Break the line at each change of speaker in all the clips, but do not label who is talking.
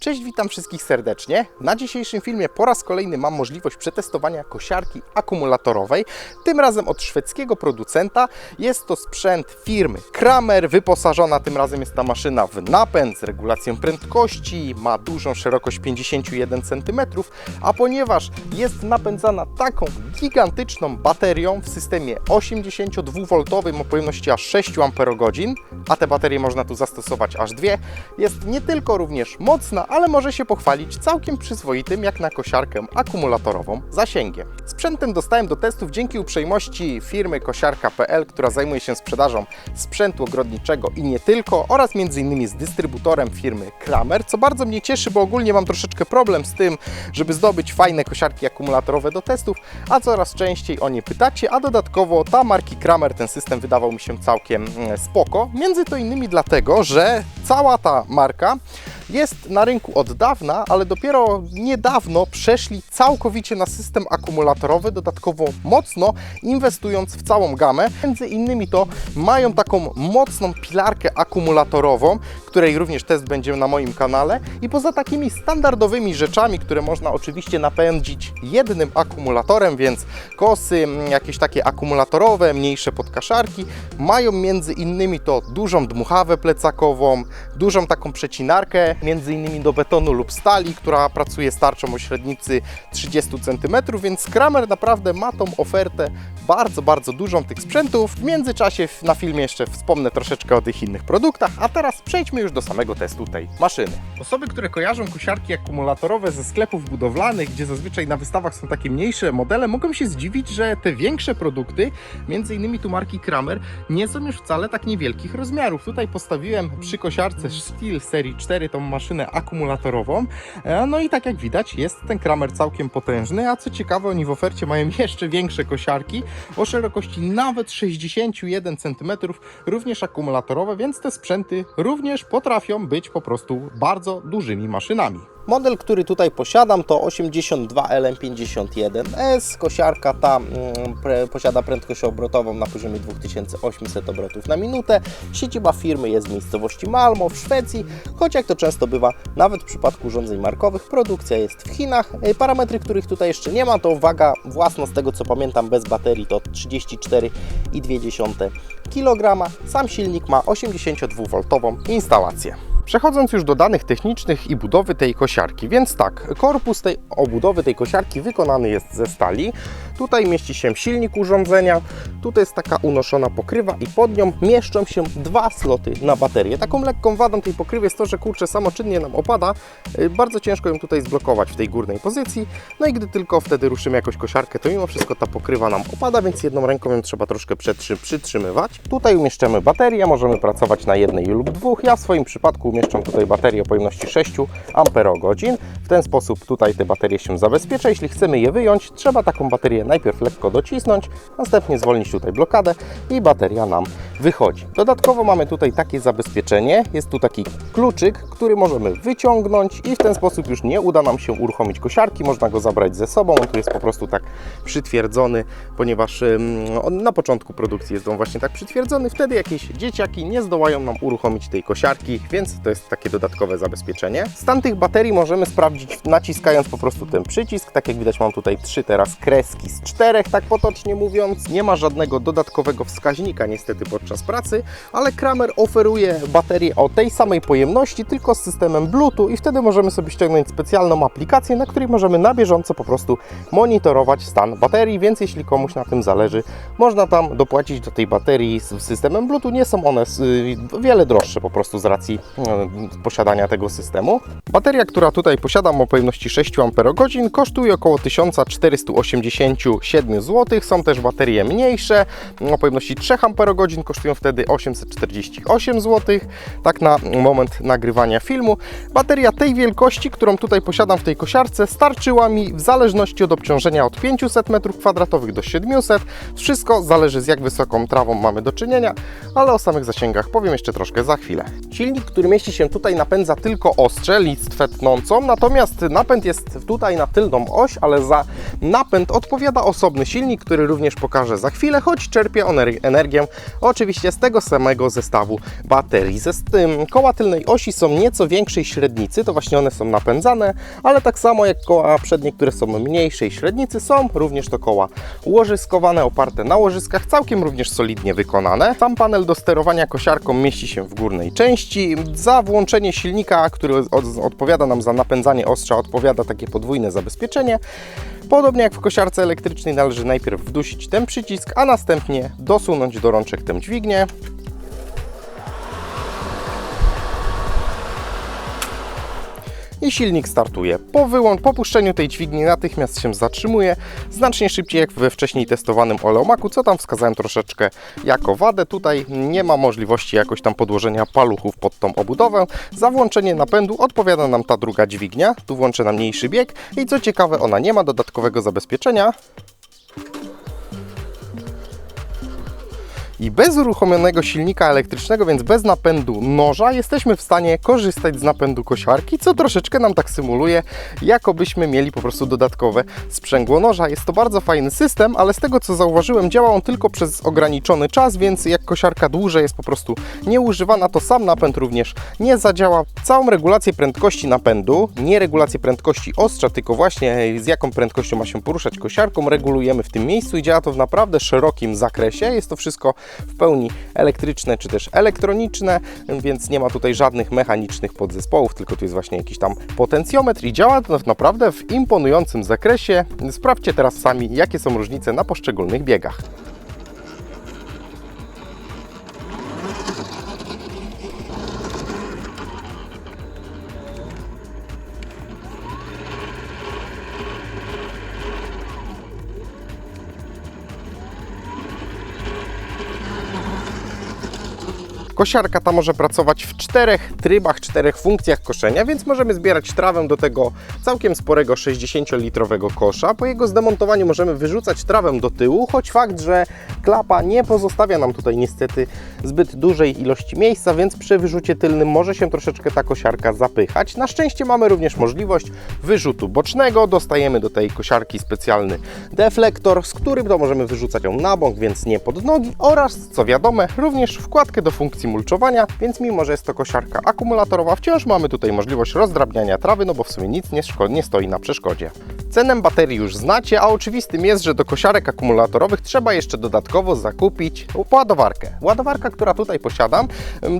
Cześć, witam wszystkich serdecznie. Na dzisiejszym filmie po raz kolejny mam możliwość przetestowania kosiarki akumulatorowej, tym razem od szwedzkiego producenta. Jest to sprzęt firmy Kramer, wyposażona tym razem jest ta maszyna w napęd z regulacją prędkości, ma dużą szerokość 51 cm, a ponieważ jest napędzana taką gigantyczną baterią w systemie 82V o pojemności aż 6 Ah, a te baterie można tu zastosować aż dwie, jest nie tylko również mocna, ale może się pochwalić całkiem przyzwoitym, jak na kosiarkę akumulatorową, zasięgiem. Sprzętem dostałem do testów dzięki uprzejmości firmy kosiarka.pl, która zajmuje się sprzedażą sprzętu ogrodniczego i nie tylko, oraz m.in. z dystrybutorem firmy Kramer, co bardzo mnie cieszy, bo ogólnie mam troszeczkę problem z tym, żeby zdobyć fajne kosiarki akumulatorowe do testów, a coraz częściej o nie pytacie, a dodatkowo ta marki Kramer, ten system wydawał mi się całkiem mm, spoko, między to innymi dlatego, że cała ta marka jest na rynku od dawna, ale dopiero niedawno przeszli całkowicie na system dodatkowo mocno inwestując w całą gamę. Między innymi to mają taką mocną pilarkę akumulatorową, której również test będzie na moim kanale i poza takimi standardowymi rzeczami, które można oczywiście napędzić jednym akumulatorem, więc kosy, jakieś takie akumulatorowe, mniejsze podkaszarki, mają między innymi to dużą dmuchawę plecakową, dużą taką przecinarkę, między innymi do betonu lub stali, która pracuje z tarczą o średnicy 30 cm, więc Kramer naprawdę ma tą ofertę bardzo, bardzo dużą tych sprzętów. W międzyczasie na filmie jeszcze wspomnę troszeczkę o tych innych produktach, a teraz przejdźmy już do samego testu tej maszyny. Osoby, które kojarzą kosiarki akumulatorowe ze sklepów budowlanych, gdzie zazwyczaj na wystawach są takie mniejsze modele, mogą się zdziwić, że te większe produkty, między innymi tu marki Kramer, nie są już wcale tak niewielkich rozmiarów. Tutaj postawiłem przy kosiarce Steel serii 4 tą maszynę akumulatorową. E, No i tak jak widać, jest ten Kramer całkiem potężny, a co ciekawe, oni w ofercie mają jeszcze większe kosiarki o szerokości nawet 61 cm, również akumulatorowe, więc te sprzęty również potrafią być po prostu bardzo dużymi maszynami. Model, który tutaj posiadam to 82LM51S. Kosiarka ta mm, posiada prędkość obrotową na poziomie 2800 obrotów na minutę. Siedziba firmy jest w miejscowości Malmo w Szwecji, choć jak to często bywa, nawet w przypadku urządzeń markowych, produkcja jest w Chinach. Y, Parametry, których tutaj jeszcze nie ma, to waga własna, z tego co pamiętam, bez baterii to 34,2 kg. Sam silnik ma 82V instalację. Przechodząc już do danych technicznych i budowy tej kosiarki, więc tak, korpus tej obudowy tej kosiarki wykonany jest ze stali. Tutaj mieści się silnik urządzenia, tutaj jest taka unoszona pokrywa i pod nią mieszczą się dwa sloty na baterię. Taką lekką wadą tej pokrywy jest to, że kurczę samoczynnie nam opada, y, bardzo ciężko ją tutaj zblokować w tej górnej pozycji. No i gdy tylko wtedy ruszymy jakąś kosiarkę, to mimo wszystko ta pokrywa nam opada, więc jedną ręką ją trzeba troszkę przytrzymywać. Tutaj umieszczamy baterię, możemy pracować na jednej lub dwóch. Ja w swoim przypadku umieszczam tutaj baterię o pojemności 6 amperogodzin. Ten sposób tutaj te baterie się zabezpiecza. Jeśli chcemy je wyjąć, trzeba taką baterię najpierw lekko docisnąć, następnie zwolnić tutaj blokadę i bateria nam wychodzi. Dodatkowo mamy tutaj takie zabezpieczenie. Jest tu taki kluczyk, który możemy wyciągnąć i w ten sposób już nie uda nam się uruchomić kosiarki. Można go zabrać ze sobą. On tu jest po prostu tak przytwierdzony, ponieważ on na początku produkcji jest on właśnie tak przytwierdzony. Wtedy jakieś dzieciaki nie zdołają nam uruchomić tej kosiarki, więc to jest takie dodatkowe zabezpieczenie. Stan tych baterii możemy sprawdzić naciskając po prostu ten przycisk. Tak jak widać mam tutaj trzy teraz kreski z czterech, tak potocznie mówiąc. Nie ma żadnego dodatkowego wskaźnika niestety podczas pracy, ale Kramer oferuje baterię o tej samej pojemności, tylko z systemem Bluetooth i wtedy możemy sobie ściągnąć specjalną aplikację, na której możemy na bieżąco po prostu monitorować stan baterii, więc jeśli komuś na tym zależy, można tam dopłacić do tej baterii z systemem Bluetooth. Nie są one y, wiele droższe po prostu z racji y, posiadania tego systemu. Bateria, która tutaj posiadam o pojemności 6 Ah kosztuje około 1487 zł. Są też baterie mniejsze o pojemności 3 Ah kosztują wtedy 848 zł. Tak na moment nagrywania filmu. Bateria tej wielkości, którą tutaj posiadam w tej kosiarce, starczyła mi w zależności od obciążenia od 500 m2 do 700. Wszystko zależy z jak wysoką trawą mamy do czynienia, ale o samych zasięgach powiem jeszcze troszkę za chwilę. Silnik, który mieści się tutaj napędza tylko ostrze, listwę tnącą, natomiast napęd jest tutaj na tylną oś, ale za napęd odpowiada osobny silnik, który również pokażę za chwilę, choć czerpie on energię oczywiście z tego samego zestawu baterii. Ze tym koła tylnej osi są nieco większej średnicy, to właśnie one są napędzane, ale tak samo jak koła przednie, które są mniejszej średnicy, są również to koła łożyskowane, oparte na łożyskach, całkiem również solidnie wykonane. Sam panel do sterowania kosiarką mieści się w górnej części. Za włączenie silnika, który od, odpowiada nam za napędzanie ostrza, odpowiada takie podwójne zabezpieczenie. Podobnie jak w kosiarce elektrycznej należy najpierw wdusić ten przycisk, a następnie dosunąć do rączek tę dźwignię. I silnik startuje. Po, wyłącz, po puszczeniu tej dźwigni natychmiast się zatrzymuje, znacznie szybciej jak we wcześniej testowanym oleomaku, co tam wskazałem troszeczkę jako wadę. Tutaj nie ma możliwości jakoś tam podłożenia paluchów pod tą obudowę. Za włączenie napędu odpowiada nam ta druga dźwignia, tu włączę na mniejszy bieg i co ciekawe ona nie ma dodatkowego zabezpieczenia, I bez uruchomionego silnika elektrycznego, więc bez napędu noża, jesteśmy w stanie korzystać z napędu kosiarki, co troszeczkę nam tak symuluje, jakobyśmy mieli po prostu dodatkowe sprzęgło noża. Jest to bardzo fajny system, ale z tego co zauważyłem, działa on tylko przez ograniczony czas, więc jak kosiarka dłużej jest po prostu nieużywana, to sam napęd również nie zadziała. Całą regulację prędkości napędu, nie regulację prędkości ostrza, tylko właśnie z jaką prędkością ma się poruszać kosiarką, regulujemy w tym miejscu i działa to w naprawdę szerokim zakresie. Jest to wszystko w pełni elektryczne czy też elektroniczne, więc nie ma tutaj żadnych mechanicznych podzespołów, tylko tu jest właśnie jakiś tam potencjometr i działa to naprawdę w imponującym zakresie. Sprawdźcie teraz sami, jakie są różnice na poszczególnych biegach. Kosiarka ta może pracować w czterech trybach, czterech funkcjach koszenia, więc możemy zbierać trawę do tego całkiem sporego 60-litrowego kosza. Po jego zdemontowaniu możemy wyrzucać trawę do tyłu, choć fakt, że klapa nie pozostawia nam tutaj niestety zbyt dużej ilości miejsca, więc przy wyrzucie tylnym może się troszeczkę ta kosiarka zapychać. Na szczęście mamy również możliwość wyrzutu bocznego. Dostajemy do tej kosiarki specjalny deflektor, z którym to możemy wyrzucać ją na bok, więc nie pod nogi oraz, co wiadome, również wkładkę do funkcji mulczowania, więc mimo, że jest to kosiarka akumulatorowa, wciąż mamy tutaj możliwość rozdrabniania trawy, no bo w sumie nic nie, nie stoi na przeszkodzie. Cenę baterii już znacie, a oczywistym jest, że do kosiarek akumulatorowych trzeba jeszcze dodatkowo zakupić ładowarkę. Ładowarka, która tutaj posiadam,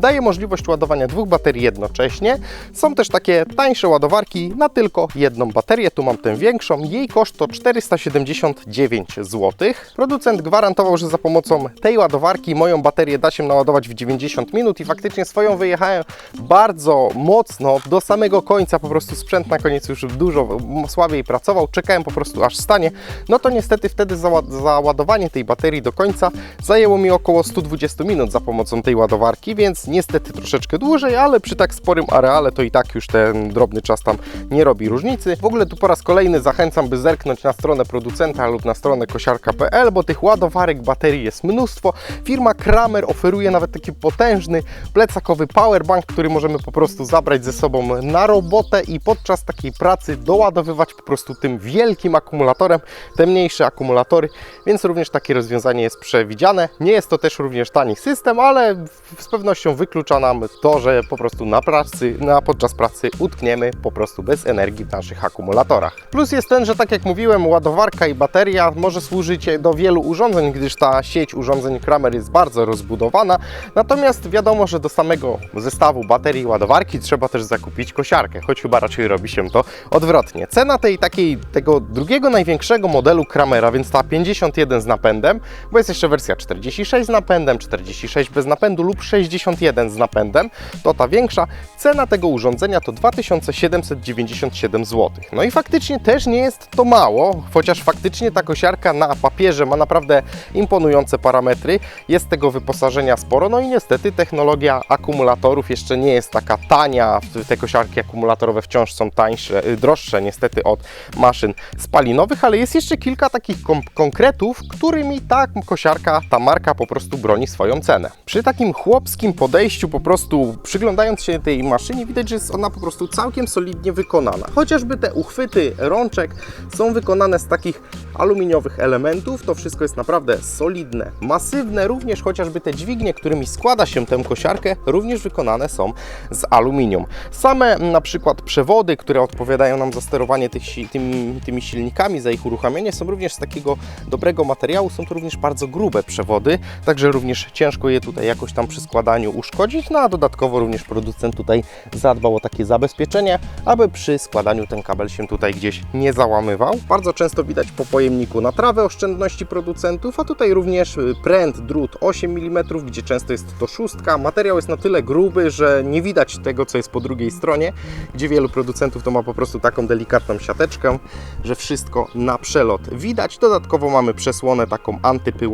daje możliwość ładowania dwóch baterii jednocześnie. Są też takie tańsze ładowarki na tylko jedną baterię. Tu mam tę większą. Jej koszt to 479 zł. Producent gwarantował, że za pomocą tej ładowarki moją baterię da się naładować w 90 minut i faktycznie swoją wyjechałem bardzo mocno do samego końca. Po prostu sprzęt na koniec już dużo słabiej pracował czekałem po prostu aż stanie, no to niestety wtedy załadowanie tej baterii do końca zajęło mi około 120 minut za pomocą tej ładowarki, więc niestety troszeczkę dłużej, ale przy tak sporym areale to i tak już ten drobny czas tam nie robi różnicy. W ogóle tu po raz kolejny zachęcam, by zerknąć na stronę producenta lub na stronę kosiarka.pl, bo tych ładowarek baterii jest mnóstwo. Firma Kramer oferuje nawet taki potężny plecakowy powerbank, który możemy po prostu zabrać ze sobą na robotę i podczas takiej pracy doładowywać po prostu tym wielkim akumulatorem, te mniejsze akumulatory, więc również takie rozwiązanie jest przewidziane. Nie jest to też również tani system, ale z pewnością wyklucza nam to, że po prostu na pracy, na podczas pracy utkniemy po prostu bez energii w naszych akumulatorach. Plus jest ten, że tak jak mówiłem, ładowarka i bateria może służyć do wielu urządzeń, gdyż ta sieć urządzeń Kramer jest bardzo rozbudowana. Natomiast wiadomo, że do samego zestawu baterii i ładowarki trzeba też zakupić kosiarkę, choć chyba raczej robi się to odwrotnie. Cena tej takiej tego drugiego największego modelu Kramera, więc ta 51 z napędem, bo jest jeszcze wersja 46 z napędem, 46 bez napędu lub 61 z napędem, to ta większa. Cena tego urządzenia to 2797 zł. No i faktycznie też nie jest to mało, chociaż faktycznie ta kosiarka na papierze ma naprawdę imponujące parametry. Jest tego wyposażenia sporo, no i niestety technologia akumulatorów jeszcze nie jest taka tania. Te kosiarki akumulatorowe wciąż są tańsze, droższe niestety od maszyn spalinowych, ale jest jeszcze kilka takich konkretów, którymi ta kosiarka, ta marka po prostu broni swoją cenę. Przy takim chłopskim podejściu, po prostu przyglądając się tej maszynie, widać, że jest ona po prostu całkiem solidnie wykonana. Chociażby te uchwyty rączek są wykonane z takich aluminiowych elementów, to wszystko jest naprawdę solidne, masywne, również chociażby te dźwignie, którymi składa się tę kosiarkę, również wykonane są z aluminium. Same na przykład przewody, które odpowiadają nam za sterowanie tych, tymi, tymi silnikami, za ich uruchamianie, są również z takiego dobrego materiału, są to również bardzo grube przewody, także również ciężko je tutaj jakoś tam przy składaniu uszkodzić, no a dodatkowo również producent tutaj zadbał o takie zabezpieczenie, aby przy składaniu ten kabel się tutaj gdzieś nie załamywał. Bardzo często widać po pojemniku na trawę oszczędności producentów, a tutaj również y, pręt, drut 8 mm, gdzie często jest to szóstka. Materiał jest na tyle gruby, że nie widać tego, co jest po drugiej stronie, gdzie wielu producentów to ma po prostu taką delikatną siateczkę, że wszystko na przelot widać. Dodatkowo mamy przesłonę taką antypyłową,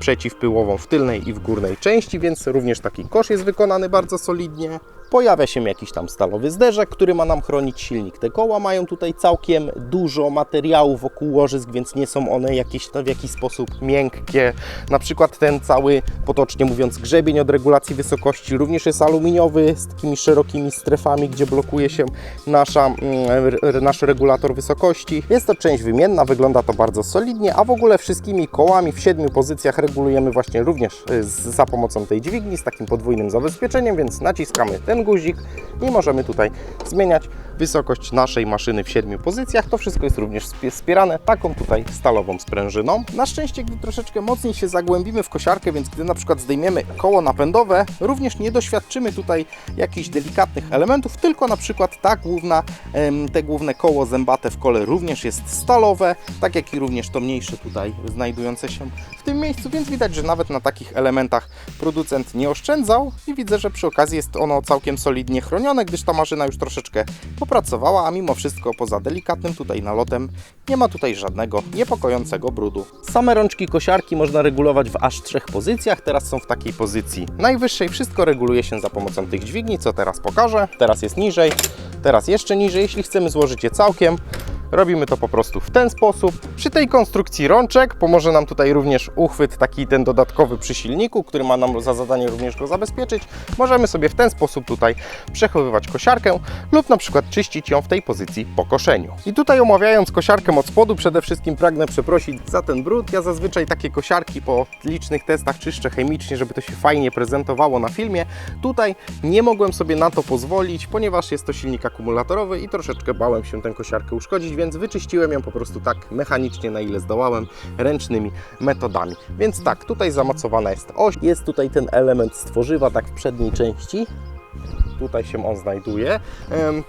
przeciwpyłową w tylnej i w górnej części, więc również taki kosz jest wykonany bardzo solidnie. Pojawia się jakiś tam stalowy zderzak, który ma nam chronić silnik. Te koła mają tutaj całkiem dużo materiału wokół łożysk, więc nie są one jakieś w jakiś sposób miękkie. Na przykład ten cały, potocznie mówiąc, grzebień od regulacji wysokości również jest aluminiowy z takimi szerokimi strefami, gdzie blokuje się nasza, mm, nasz regulator wysokości. Jest to część wymienna, wygląda to bardzo solidnie, a w ogóle wszystkimi kołami w siedmiu pozycjach regulujemy właśnie również y, za pomocą tej dźwigni z takim podwójnym zabezpieczeniem, więc naciskamy ten guzik i możemy tutaj zmieniać wysokość naszej maszyny w siedmiu pozycjach. To wszystko jest również spie- wspierane taką tutaj stalową sprężyną. Na szczęście, gdy troszeczkę mocniej się zagłębimy w kosiarkę, więc gdy na przykład zdejmiemy koło napędowe, również nie doświadczymy tutaj jakichś delikatnych elementów, tylko na przykład ta główna, te główne koło zębate w kole również jest stalowe, tak jak i również to mniejsze tutaj znajdujące się w tym miejscu, więc widać, że nawet na takich elementach producent nie oszczędzał i widzę, że przy okazji jest ono całkiem solidnie chronione, gdyż ta maszyna już troszeczkę popracowała, a mimo wszystko poza delikatnym tutaj nalotem nie ma tutaj żadnego niepokojącego brudu. Same rączki kosiarki można regulować w aż trzech pozycjach, teraz są w takiej pozycji najwyższej, wszystko reguluje się za pomocą tych dźwigni, co teraz pokażę, teraz jest niżej, teraz jeszcze niżej, jeśli chcemy złożyć je całkiem, Robimy to po prostu w ten sposób. Przy tej konstrukcji rączek pomoże nam tutaj również uchwyt taki ten dodatkowy przy silniku, który ma nam za zadanie również go zabezpieczyć. Możemy sobie w ten sposób tutaj przechowywać kosiarkę lub na przykład czyścić ją w tej pozycji po koszeniu. I tutaj omawiając kosiarkę od spodu, przede wszystkim pragnę przeprosić za ten brud. Ja zazwyczaj takie kosiarki po licznych testach czyszczę chemicznie, żeby to się fajnie prezentowało na filmie. Tutaj nie mogłem sobie na to pozwolić, ponieważ jest to silnik akumulatorowy i troszeczkę bałem się tę kosiarkę uszkodzić, więc wyczyściłem ją po prostu tak mechanicznie, na ile zdołałem, ręcznymi metodami. Więc tak, tutaj zamocowana jest oś, jest tutaj ten element stworzywa tak w przedniej części, tutaj się on znajduje.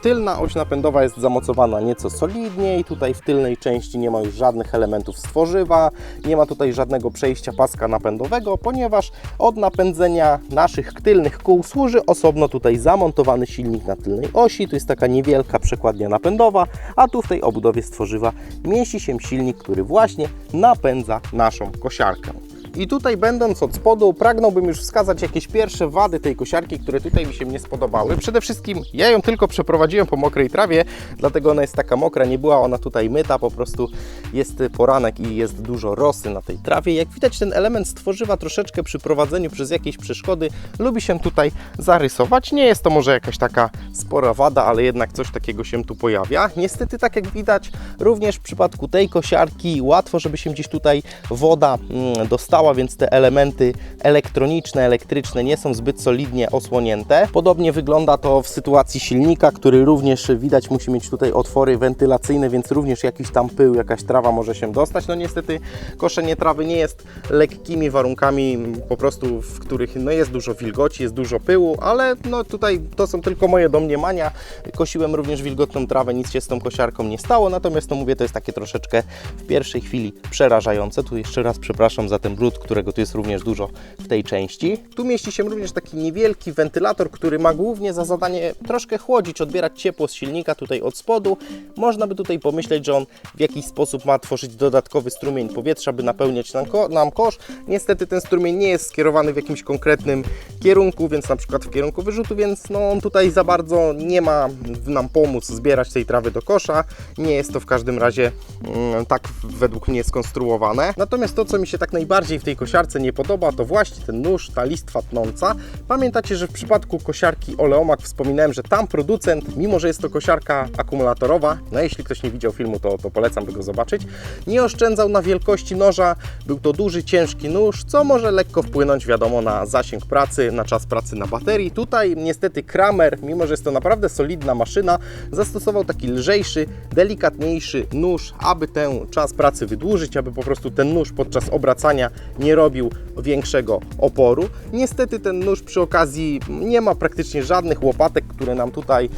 Tylna oś napędowa jest zamocowana nieco solidniej. Tutaj w tylnej części nie ma już żadnych elementów stworzywa, nie ma tutaj żadnego przejścia paska napędowego, ponieważ od napędzenia naszych tylnych kół służy osobno tutaj zamontowany silnik na tylnej osi. Tu jest taka niewielka przekładnia napędowa, a tu w tej obudowie stworzywa mieści się silnik, który właśnie napędza naszą kosiarkę. I tutaj będąc od spodu pragnąłbym już wskazać jakieś pierwsze wady tej kosiarki, które tutaj mi się nie spodobały. Przede wszystkim ja ją tylko przeprowadziłem po mokrej trawie, dlatego ona jest taka mokra, nie była ona tutaj myta, po prostu jest poranek i jest dużo rosy na tej trawie. Jak widać ten element stworzywa troszeczkę przy prowadzeniu przez jakieś przeszkody lubi się tutaj zarysować. Nie jest to może jakaś taka spora wada, ale jednak coś takiego się tu pojawia. Niestety tak jak widać również w przypadku tej kosiarki łatwo, żeby się gdzieś tutaj woda mm, więc te elementy elektroniczne, elektryczne nie są zbyt solidnie osłonięte. Podobnie wygląda to w sytuacji silnika, który również widać musi mieć tutaj otwory wentylacyjne, więc również jakiś tam pył, jakaś trawa może się dostać. No niestety koszenie trawy nie jest lekkimi warunkami, po prostu w których no, jest dużo wilgoci, jest dużo pyłu, ale no tutaj to są tylko moje domniemania. Kosiłem również wilgotną trawę, nic się z tą kosiarką nie stało, natomiast to mówię, to jest takie troszeczkę w pierwszej chwili przerażające. Tu jeszcze raz przepraszam za ten brud, którego tu jest również dużo w tej części. Tu mieści się również taki niewielki wentylator, który ma głównie za zadanie troszkę chłodzić, odbierać ciepło z silnika tutaj od spodu. Można by tutaj pomyśleć, że on w jakiś sposób ma tworzyć dodatkowy strumień powietrza, by napełniać nam, ko nam kosz. Niestety ten strumień nie jest skierowany w jakimś konkretnym kierunku, więc na przykład w kierunku wyrzutu, więc no on tutaj za bardzo nie ma nam pomóc zbierać tej trawy do kosza. Nie jest to w każdym razie mm, tak według mnie skonstruowane. Natomiast to, co mi się tak najbardziej w tej kosiarce nie podoba, to właśnie ten nóż, ta listwa tnąca. Pamiętacie, że w przypadku kosiarki Oleomak wspominałem, że tam producent, mimo że jest to kosiarka akumulatorowa, no jeśli ktoś nie widział filmu, to, to polecam, by go zobaczyć, nie oszczędzał na wielkości noża. Był to duży, ciężki nóż, co może lekko wpłynąć, wiadomo, na zasięg pracy, na czas pracy na baterii. Tutaj niestety Kramer, mimo że jest to naprawdę solidna maszyna, zastosował taki lżejszy, delikatniejszy nóż, aby ten czas pracy wydłużyć, aby po prostu ten nóż podczas obracania nie robił większego oporu. Niestety ten nóż przy okazji nie ma praktycznie żadnych łopatek, które nam tutaj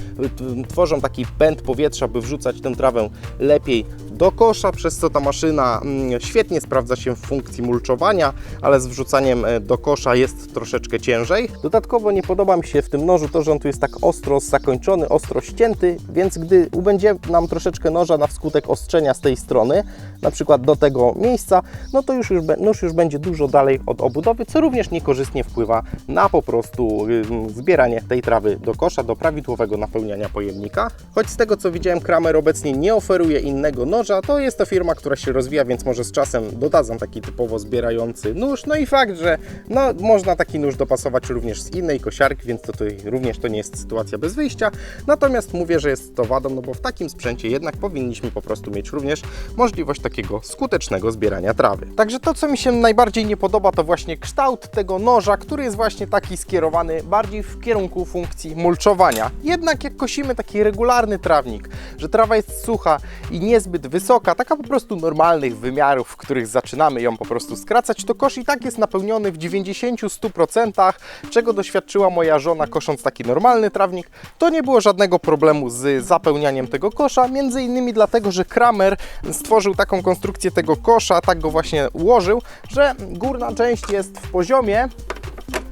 y, tworzą taki pęd powietrza, by wrzucać tę trawę lepiej do kosza, przez co ta maszyna mm, świetnie sprawdza się w funkcji mulczowania, ale z wrzucaniem e, do kosza jest troszeczkę ciężej. Dodatkowo nie podoba mi się w tym nożu to, że on tu jest tak ostro zakończony, ostro ścięty, więc gdy ubędzie nam troszeczkę noża na wskutek ostrzenia z tej strony, na przykład do tego miejsca, no to już, już nóż już będzie dużo dalej od obudowy, co również niekorzystnie wpływa na po prostu zbieranie tej trawy do kosza, do prawidłowego napełniania pojemnika. Choć z tego co widziałem, Kramer obecnie nie oferuje innego noża, to jest to firma, która się rozwija, więc może z czasem dodadzą taki typowo zbierający nóż. No i fakt, że no, można taki nóż dopasować również z innej kosiarki, więc to tutaj również to nie jest sytuacja bez wyjścia. Natomiast mówię, że jest to wadą, no bo w takim sprzęcie jednak powinniśmy po prostu mieć również możliwość takiego skutecznego zbierania trawy. Także to, co mi się najbardziej nie podoba, to właśnie kształt tego noża, który jest właśnie taki skierowany bardziej w kierunku funkcji mulczowania. Jednak jak kosimy taki regularny trawnik, że trawa jest sucha i niezbyt wysoka, taka po prostu normalnych wymiarów, w których zaczynamy ją po prostu skracać, to kosz i tak jest napełniony w 90-100%, czego doświadczyła moja żona kosząc taki normalny trawnik, to nie było żadnego problemu z zapełnianiem tego kosza, między innymi dlatego, że Kramer stworzył taką konstrukcję tego kosza, tak go właśnie ułożył, że górna część jest w poziomie,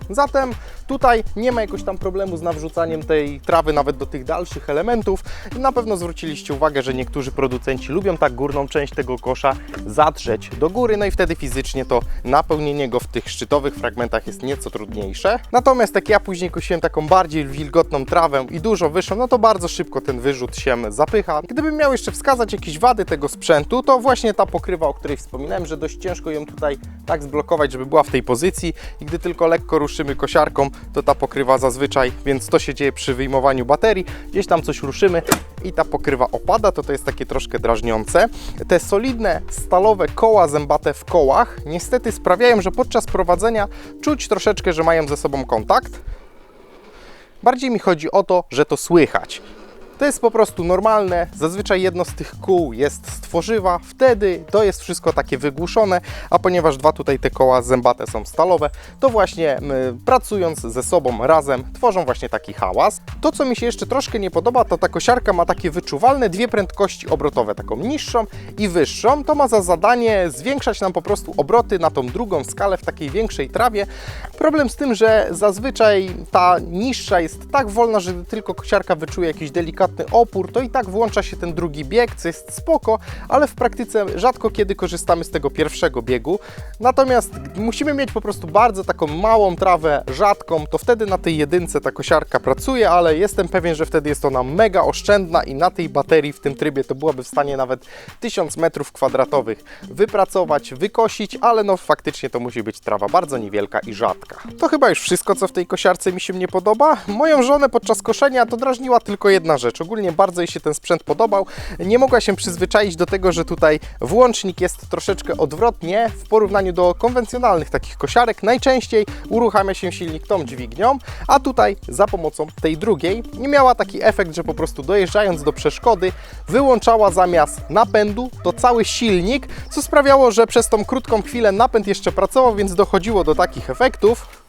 Zatem tutaj nie ma jakoś tam problemu z nawrzucaniem tej trawy nawet do tych dalszych elementów. Na pewno zwróciliście uwagę, że niektórzy producenci lubią tak górną część tego kosza zadrzeć do góry, no i wtedy fizycznie to napełnienie go w tych szczytowych fragmentach jest nieco trudniejsze. Natomiast jak ja później kosiłem taką bardziej wilgotną trawę i dużo wyższą, no to bardzo szybko ten wyrzut się zapycha. Gdybym miał jeszcze wskazać jakieś wady tego sprzętu, to właśnie ta pokrywa, o której wspominałem, że dość ciężko ją tutaj tak zblokować, żeby była w tej pozycji i gdy tylko lekko ruszymy kosiarką, to ta pokrywa zazwyczaj, więc to się dzieje przy wyjmowaniu baterii, gdzieś tam coś ruszymy i ta pokrywa opada, to to jest takie troszkę drażniące. Te solidne stalowe koła zębate w kołach niestety sprawiają, że podczas prowadzenia czuć troszeczkę, że mają ze sobą kontakt. Bardziej mi chodzi o to, że to słychać. To jest po prostu normalne. Zazwyczaj jedno z tych kół jest z tworzywa, wtedy to jest wszystko takie wygłuszone, a ponieważ dwa tutaj te koła zębate są stalowe, to właśnie pracując ze sobą razem tworzą właśnie taki hałas. To, co mi się jeszcze troszkę nie podoba, to ta kosiarka ma takie wyczuwalne dwie prędkości obrotowe, taką niższą i wyższą. To ma za zadanie zwiększać nam po prostu obroty na tą drugą skalę w takiej większej trawie. Problem z tym, że zazwyczaj ta niższa jest tak wolna, że tylko kosiarka wyczuje jakiś delikatny opór, to i tak włącza się ten drugi bieg, co jest spoko, ale w praktyce rzadko kiedy korzystamy z tego pierwszego biegu. Natomiast musimy mieć po prostu bardzo taką małą trawę, rzadką, to wtedy na tej jedynce ta kosiarka pracuje, ale jestem pewien, że wtedy jest ona mega oszczędna i na tej baterii w tym trybie to byłaby w stanie nawet 1000 metrów kwadratowych wypracować, wykosić, ale no faktycznie to musi być trawa bardzo niewielka i rzadka. To chyba już wszystko, co w tej kosiarce mi się nie podoba. Moją żonę podczas koszenia to drażniła tylko jedna rzecz. Ogólnie bardzo jej się ten sprzęt podobał. Nie mogła się przyzwyczaić do tego, że tutaj włącznik jest troszeczkę odwrotnie w porównaniu do konwencjonalnych takich kosiarek. Najczęściej uruchamia się silnik tą dźwignią, a tutaj za pomocą tej drugiej nie miała taki efekt, że po prostu dojeżdżając do przeszkody wyłączała zamiast napędu to cały silnik, co sprawiało, że przez tą krótką chwilę napęd jeszcze pracował, więc dochodziło do takich efektów.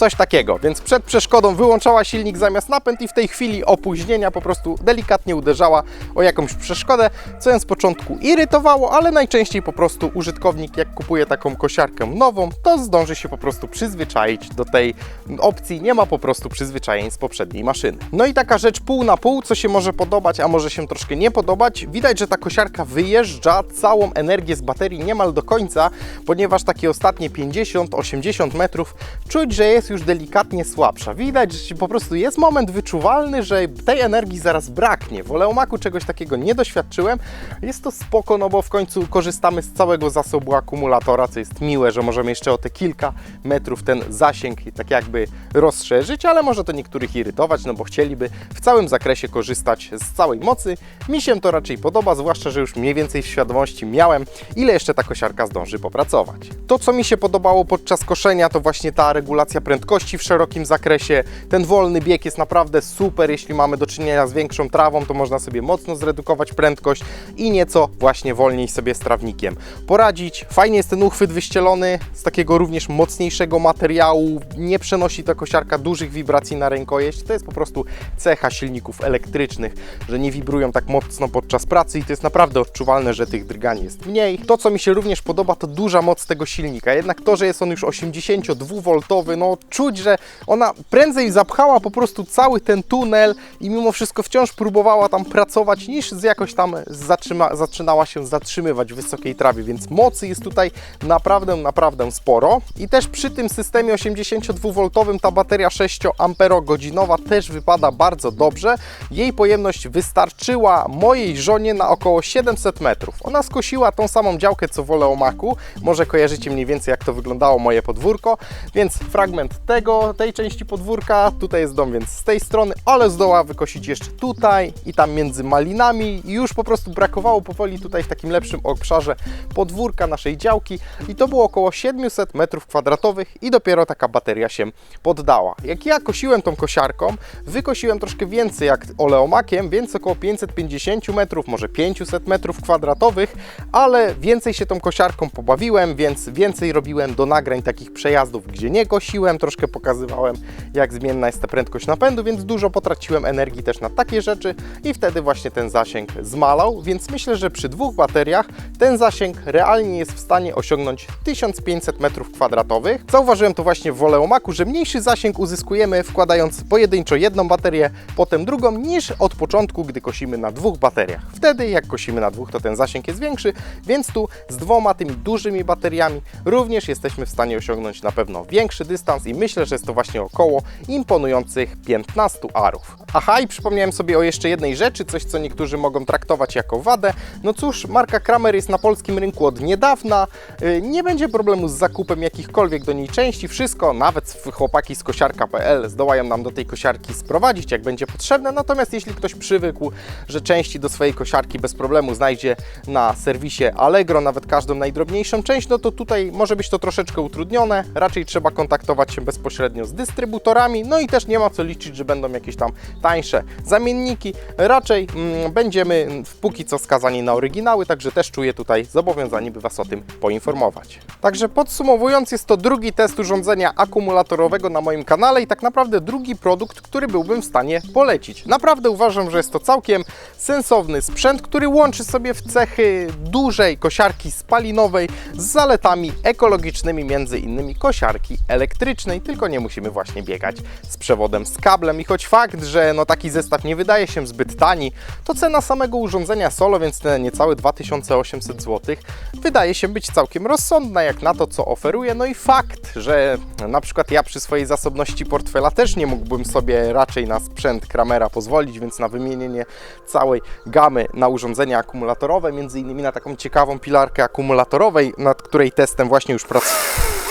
Coś takiego, więc przed przeszkodą wyłączała silnik zamiast napęd i w tej chwili opóźnienia po prostu delikatnie uderzała o jakąś przeszkodę, co ją z początku irytowało, ale najczęściej po prostu użytkownik jak kupuje taką kosiarkę nową, to zdąży się po prostu przyzwyczaić do tej opcji, nie ma po prostu przyzwyczajeń z poprzedniej maszyny. No i taka rzecz pół na pół, co się może podobać, a może się troszkę nie podobać. Widać, że ta kosiarka wyjeżdża całą energię z baterii niemal do końca, ponieważ takie ostatnie 50-80 metrów czuć, że jest już delikatnie słabsza. Widać, że po prostu jest moment wyczuwalny, że tej energii zaraz braknie. W Oleomaku czegoś takiego nie doświadczyłem. Jest to spoko, no bo w końcu korzystamy z całego zasobu akumulatora, co jest miłe, że możemy jeszcze o te kilka metrów ten zasięg tak jakby rozszerzyć, ale może to niektórych irytować, no bo chcieliby w całym zakresie korzystać z całej mocy. Mi się to raczej podoba, zwłaszcza, że już mniej więcej w świadomości miałem, ile jeszcze ta kosiarka zdąży popracować. To, co mi się podobało podczas koszenia, to właśnie ta regulacja prędkości w szerokim zakresie. Ten wolny bieg jest naprawdę super, jeśli mamy do czynienia z większą trawą, to można sobie mocno zredukować prędkość i nieco właśnie wolniej sobie z trawnikiem poradzić. Fajnie jest ten uchwyt wyścielony z takiego również mocniejszego materiału, nie przenosi ta kosiarka dużych wibracji na rękojeść. To jest po prostu cecha silników elektrycznych, że nie wibrują tak mocno podczas pracy i to jest naprawdę odczuwalne, że tych drgań jest mniej. To, co mi się również podoba, to duża moc tego silnika. Jednak to, że jest on już 82V, no czuć, że ona prędzej zapchała po prostu cały ten tunel i mimo wszystko wciąż próbowała tam pracować, niż jakoś tam zatrzyma, zaczynała się zatrzymywać w wysokiej trawie, więc mocy jest tutaj naprawdę, naprawdę sporo. I też przy tym systemie 82V ta bateria 6 amperogodzinowa też wypada bardzo dobrze. Jej pojemność wystarczyła mojej żonie na około 700 metrów. Ona skosiła tą samą działkę co w Oleomaku. Może kojarzycie mniej więcej jak to wyglądało moje podwórko, więc fragment tego, tej części podwórka, tutaj jest dom, więc z tej strony, ale zdoła wykosić jeszcze tutaj i tam między malinami. I już po prostu brakowało powoli tutaj w takim lepszym obszarze podwórka naszej działki. I to było około 700 metrów kwadratowych i dopiero taka bateria się poddała. Jak ja kosiłem tą kosiarką, wykosiłem troszkę więcej jak oleomakiem, więc około 550 metrów, może 500 metrów kwadratowych, ale więcej się tą kosiarką pobawiłem, więc więcej robiłem do nagrań takich przejazdów, gdzie nie kosiłem, troszkę pokazywałem jak zmienna jest ta prędkość napędu, więc dużo potraciłem energii też na takie rzeczy i wtedy właśnie ten zasięg zmalał, więc myślę, że przy dwóch bateriach ten zasięg realnie jest w stanie osiągnąć 1500 metrów kwadratowych. Zauważyłem to właśnie w Oleomaku, że mniejszy zasięg uzyskujemy wkładając pojedynczo jedną baterię, potem drugą, niż od początku, gdy kosimy na dwóch bateriach. Wtedy jak kosimy na dwóch, to ten zasięg jest większy, więc tu z dwoma tymi dużymi bateriami również jesteśmy w stanie osiągnąć na pewno większy dystans i myślę, że jest to właśnie około imponujących 15 arów. Aha, i przypomniałem sobie o jeszcze jednej rzeczy, coś co niektórzy mogą traktować jako wadę. No cóż, marka Kramer jest na polskim rynku od niedawna, Yy, nie będzie problemu z zakupem jakichkolwiek do niej części, wszystko, nawet chłopaki z kosiarka.pl zdołają nam do tej kosiarki sprowadzić, jak będzie potrzebne, natomiast jeśli ktoś przywykł, że części do swojej kosiarki bez problemu znajdzie na serwisie Allegro, nawet każdą najdrobniejszą część, no to tutaj może być to troszeczkę utrudnione, raczej trzeba kontaktować się bezpośrednio z dystrybutorami, no i też nie ma co liczyć, że będą jakieś tam tańsze zamienniki, raczej mm, będziemy póki co skazani na oryginały, także też czuję tutaj zobowiązani, by Was o tym poinformować. Także podsumowując, jest to drugi test urządzenia akumulatorowego na moim kanale i tak naprawdę drugi produkt, który byłbym w stanie polecić. Naprawdę uważam, że jest to całkiem sensowny sprzęt, który łączy sobie w cechy dużej kosiarki spalinowej z zaletami ekologicznymi, między innymi kosiarki elektrycznej, tylko nie musimy właśnie biegać z przewodem z kablem i choć fakt, że no taki zestaw nie wydaje się zbyt tani, to cena samego urządzenia solo, więc te niecałe 2800 zł, wydaje się być całkiem rozsądna jak na to, co oferuje. No i fakt, że na przykład ja przy swojej zasobności portfela też nie mógłbym sobie raczej na sprzęt Kramera pozwolić, więc na wymienienie całej gamy na urządzenia akumulatorowe, między innymi na taką ciekawą pilarkę akumulatorowej, nad której testem właśnie już pracuję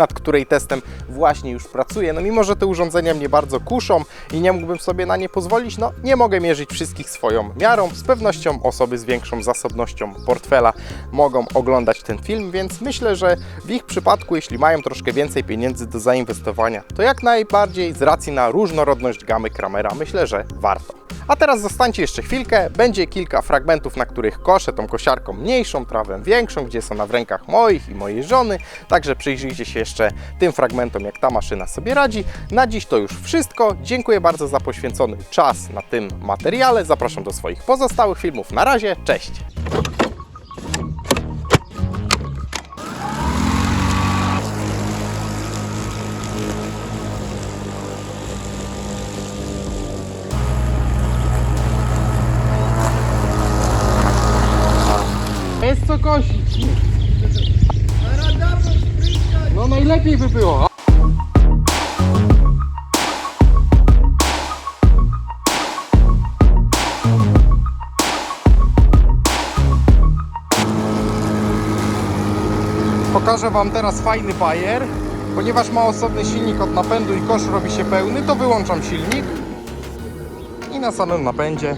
nad której testem właśnie już pracuję. No mimo, że te urządzenia mnie bardzo kuszą i nie mógłbym sobie na nie pozwolić, no nie mogę mierzyć wszystkich swoją miarą. Z pewnością osoby z większą zasobnością portfela mogą oglądać ten film, więc myślę, że w ich przypadku, jeśli mają troszkę więcej pieniędzy do zainwestowania, to jak najbardziej z racji na różnorodność gamy Kramera, myślę, że warto. A teraz zostańcie jeszcze chwilkę, będzie kilka fragmentów, na których koszę tą kosiarką mniejszą, trawę większą, gdzie są na w rękach moich i mojej żony, także przyjrzyjcie się jeszcze tym fragmentom, jak ta maszyna sobie radzi. Na dziś to już wszystko, dziękuję bardzo za poświęcony czas na tym materiale, zapraszam do swoich pozostałych filmów, na razie, cześć! Jest co kosić. Najlepiej by było. Pokażę Wam teraz fajny bajer. Ponieważ ma osobny silnik od napędu i kosz robi się pełny, to wyłączam silnik i na samym napędzie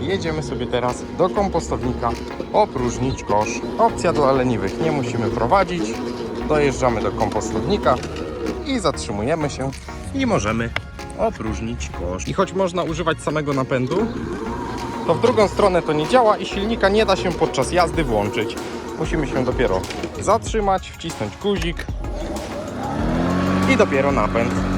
jedziemy sobie teraz do kompostownika opróżnić kosz. Opcja dla leniwych, nie musimy prowadzić. Dojeżdżamy do kompostownika i zatrzymujemy się i możemy opróżnić kosz. I choć można używać samego napędu, to w drugą stronę to nie działa i silnika nie da się podczas jazdy włączyć. Musimy się dopiero zatrzymać, wcisnąć guzik i dopiero napęd.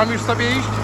Mam już sobie iść?